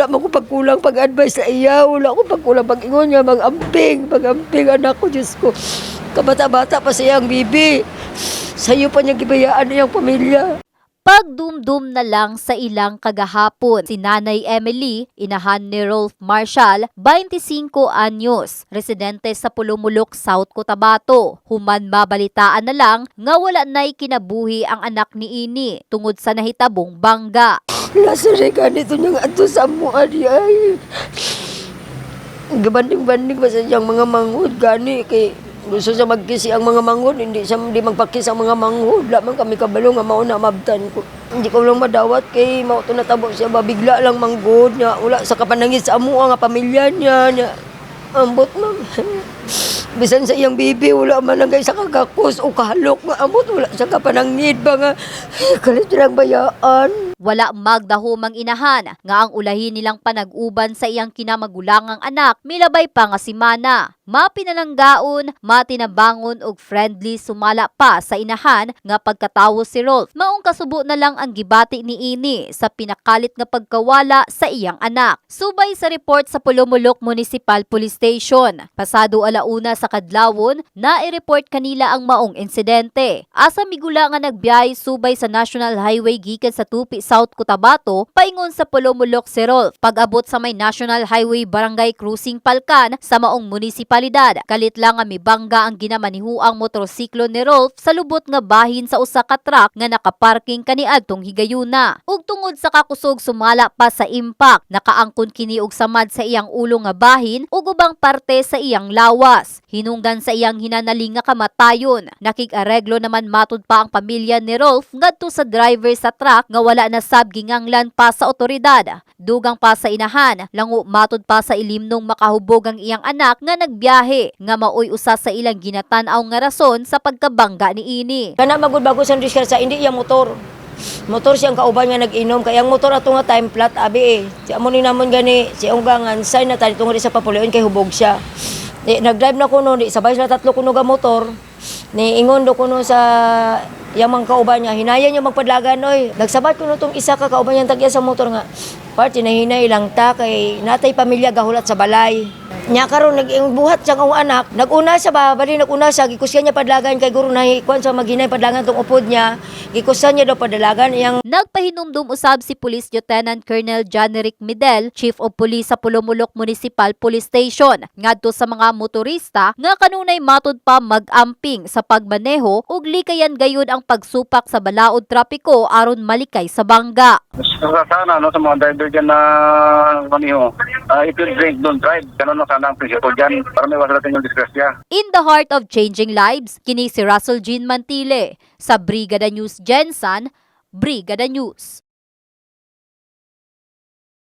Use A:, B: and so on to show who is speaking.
A: Wala mo ko pagkulang pag-advise sa iya. Wala ko pagkulang pag-ingon niya. Mag-amping, mag-amping anak ko, Diyos ko. Kabata-bata pa siya ang bibi. Sa'yo pa niya gibayaan niyang pamilya.
B: Pagdumdum na lang sa ilang kagahapon, si Nanay Emily, inahan ni Rolf Marshall, 25 anyos, residente sa Pulumulok, South Cotabato. Human mabalitaan na lang nga wala na'y kinabuhi ang anak ni Ini tungod sa nahitabong bangga.
A: Lasa rin ganito niyang ato sa mua niya. Ay. Gabanding-banding pa sa siyang mga manghod gani kay gusto siya magkisi ang mga manghod, hindi siya hindi magpakis ang mga manghod. Lamang kami kabalo nga mao na mabtan ko. Hindi ko lang madawat kay mao to natabo siya ba bigla lang manghod niya. Wala sa kapanangit sa amo nga pamilya niya. niya. Ambot man. Bisan sa iyang bibi, wala man lang sa kagakos o kahalok amot. Wala sa kapanangid ba nga. Kalit lang bayaan.
B: Wala magdahumang inahan nga ang ulahin nilang panag-uban sa iyang kinamagulangang anak milabay pa nga si Mana. Mapinalanggaon, matinabangon og friendly sumala pa sa inahan nga pagkatawo si Rolf. Maong kasubo na lang ang gibati ni Ini sa pinakalit nga pagkawala sa iyang anak. Subay sa report sa Pulumulok Municipal Police Station. Pasado alauna sa kadlawon, na-report kanila ang maong insidente. Asa migula nga nagbiyahe subay sa National Highway gikan sa Tupi, South Cotabato, paingon sa Pulumulok si Rolf. Pag-abot sa may National Highway Barangay Cruising Palkan sa maong munisipalidad, kalit lang nga mibangga ang ginamanihuang motorsiklo ni Rolf sa lubot nga bahin sa usa ka truck nga nakaparking kaniadtong higayuna. Ug tungod sa kakusog sumala pa sa impact, nakaangkon kini og samad sa iyang ulo nga bahin ug ubang parte sa iyang lawas. Hinungdan sa iyang hinanaling nga kamatayon. Nakig-areglo naman matud pa ang pamilya ni Rolf ngadto sa driver sa truck nga wala na sab ginganglan pa sa otoridad. Dugang pa sa inahan, lango matud pa sa ilimnong makahubog ang iyang anak nga nagbiyahe nga maoy usa sa ilang ginatan-aw nga rason sa pagkabangga ni Ini.
A: Kana magud bago sa diskarsa hindi iya motor. Motor siyang kauban nga nag-inom kaya ang motor ato nga time flat abi eh. Si amo ni namon gani si unggangan sign na tani tungod sa papulion kay hubog siya. Di, nag-drive na kuno di sabay sila tatlo kuno ga motor. Ni ingon do kuno sa yang mga kauban niya hinaya niya magpadlagan oy. Nagsabat kuno tong isa ka kauban niya tagya sa motor nga. Party na hinay lang ta kay natay pamilya gahulat sa balay. Nya karon nag buhat sa kong anak, naguna siya ba, bali naguna siya, gikusyan niya padlagan kay guro na kuan sa maghinay padlagan tong upod niya, gikusyan niya daw padlagan iyang
B: Nagpahinumdum usab si Police Lieutenant Colonel Janeric Midel, Chief of Police sa Pulumulok Municipal Police Station, ngadto sa mga motorista nga kanunay matud pa mag-amping sa pagmaneho ug likayan gayud ang pagsupak sa balaod trapiko aron malikay sa bangga.
C: Sa sana, no, sa mga driver dyan na maniho, uh, if you drink, don't drive. Ganun no, sana ang prinsipyo dyan para may iwasan natin yung disgrasya.
B: In the heart of changing lives, kini si Russell Jean Mantile sa Brigada News Jensen, Brigada News.